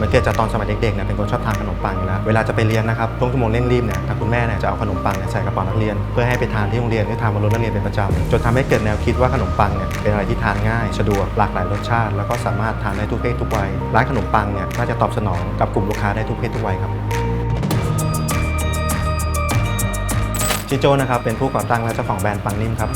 มันเกิดจากตอนสมัยเด็กๆเนี่ยเป็นคนชอบทานขนมปังอยู่แล้วเวลาจะไปเรียนนะครับช่วงชั่วโมงเร่งรีบเนี่ยทางคุณแม่เนี่ยจะเอาขนมปังเนี่ยใส่กระเป๋านักเรียน เพื่อให้ไปทานที่โรงเรียนหรือทานบนรถนักเรียนเป็นประจำจนทำให้เกิดแนวคิดว่าขนมปังเนี่ยเป็นอะไรที่ทานง่าย สะดวกหลากหลายรสชาติ แล้วก็สามารถทานได้ทุกเพศทุกวัยร้านขนมปังเนี่ยก็จะตอบสนองกับกลุ่มลูกค้าได้ทุกเพศทุกวัยครับชิโจนะครับเป็นผู้ก่อตั้งและเจ้าของแบรนด์ปังนิ่มครับ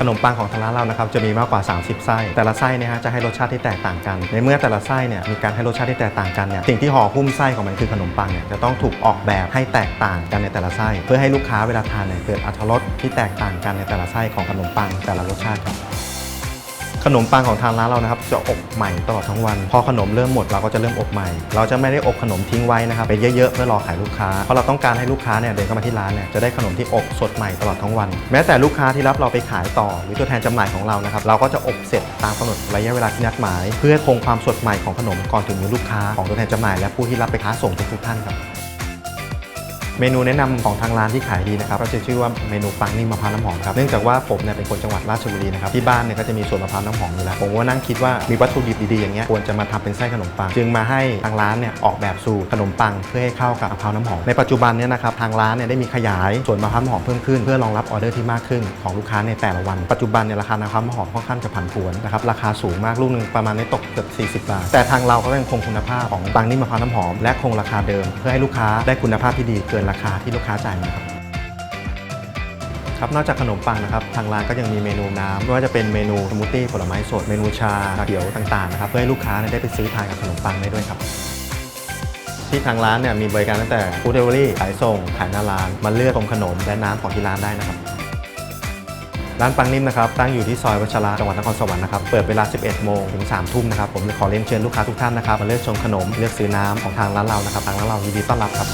ขนมปังของทางร้านเรานะครับจะมีมากกว่า 30 ไส้ แต่ละไส้เนี่ยฮะจะให้รสชาติที่แตกต่างกัน ในเมื่อแต่ละไส้เนี่ยมีการให้รสชาติที่แตกต่างกันเนี่ยสิ่งที่ห่อหุ้มไส้ของมันคือขนมปังเนี่ยจะต้องถูกออกแบบให้แตกต่างกันในแต่ละไส้ เพื่อให้ลูกค้าเวลาทานเนี่ยเกิดอรรถรสที่แตกต่างกันในแต่ละไส้ของขนมปังแต่ละรสชาติครับ นมปังของทางร้านเรานะครับจะอบใหม่ตลอดทั้งวัน พอขนมเริ่มหมดเราก็จะเริ่มอบใหม่ เราจะไม่ได้อบขนมทิ้งไว้นะครับไปเยอะๆเพื่อรอขายลูกค้า เพราะเราต้องการให้ลูกค้าเนี่ยเดินเข้ามาที่ร้านเนี่ยจะได้ขนมที่อบสดใหม่ตลอดทั้งวัน แม้แต่ลูกค้าที่รับเราไปขายต่อ หรือตัวแทนจำหน่ายของเรานะครับเราก็จะอบเสร็จตามกำหนดระยะเวลาที่นัดหมาย เพื่อคงความสดใหม่ของขนมก่อนถึงมือลูกค้าของตัวแทนจำหน่ายและผู้ที่รับไปค้าส่งทุกๆท่านครับ เมนูแนะนำของทางร้านที่ขายดีนะครับก็จะชื่อว่าเมนูปังนิ่มมะพร้าวน้ำหอมครับเนื่องจากว่าผมเนี่ยเป็นคนจังหวัดราชบุรีนะครับที่บ้านเนี่ยก็จะมีสวนมะพร้าวน้ำหอมอยู่แล้วผมก็นั่งคิดว่ามีวัตถุดิบดีๆอย่างเงี้ยควรจะมาทำเป็นไส้ขนมปัง จึงมาให้ทางร้านเนี่ยออกแบบสูตรขนมปังเพื่อให้เข้ากับมะพร้าวน้ำหอมในปัจจุบันเนี่ยนะครับทางร้านเนี่ยได้มีขยายส่วนมะพร้าวน้ำหอมเพิ่มขึ้น เพื่อรองรับออเดอร์ที่มากขึ้นของลูกค้าในแต่ละวันปัจจุบันเนี่ยราคามะพร้าวน้ำหอมค่อนข้างจะผันผวนนะครับราคาสูงมากลูกนึงประมาณในตกเกือบ40 บาท แต่ทางเราก็ยังคงคุณภาพของปังนิ่มมะพร้าวน้ำหอมและคงราคาเดิม เพื่อให้ลูกค้าได้คุณภาพที่ดีเกินราคาที่ลูกค้าจ่ายมาครับครับนอกจากขนมปังนะครับทางร้านก็ยังมีเมนูน้ำไม่ว่าจะเป็นเมนูสมูทตี้ผลไม้สดเมนูชาเขียวต่างๆนะครับเพื่อให้ลูกค้าได้ไปซื้อทานกับขนมปังได้ด้วยครับที่ทางร้านเนี่ยมีบริการตั้งแต่ฟู้ดเดลิเวอรี่ขายส่ง ขายหน้าร้าน มาเลือกชมขนมและน้ำของที่ร้านได้นะครับ ร้านปังนิ่มนะครับตั้งอยู่ที่ซอยวัชระจังหวัดนครสวรรค์นะครับ เปิดเวลา 11 โมงถึง 3 ทุ่มนะครับ ผมขอเรียนเชิญลูกค้าทุกท่านนะครับ มาเลือกชมขนม เลือกซื้อน้ำของทางร้านเรานะครับ ทางร้านเรายินดีต้อนรับครับ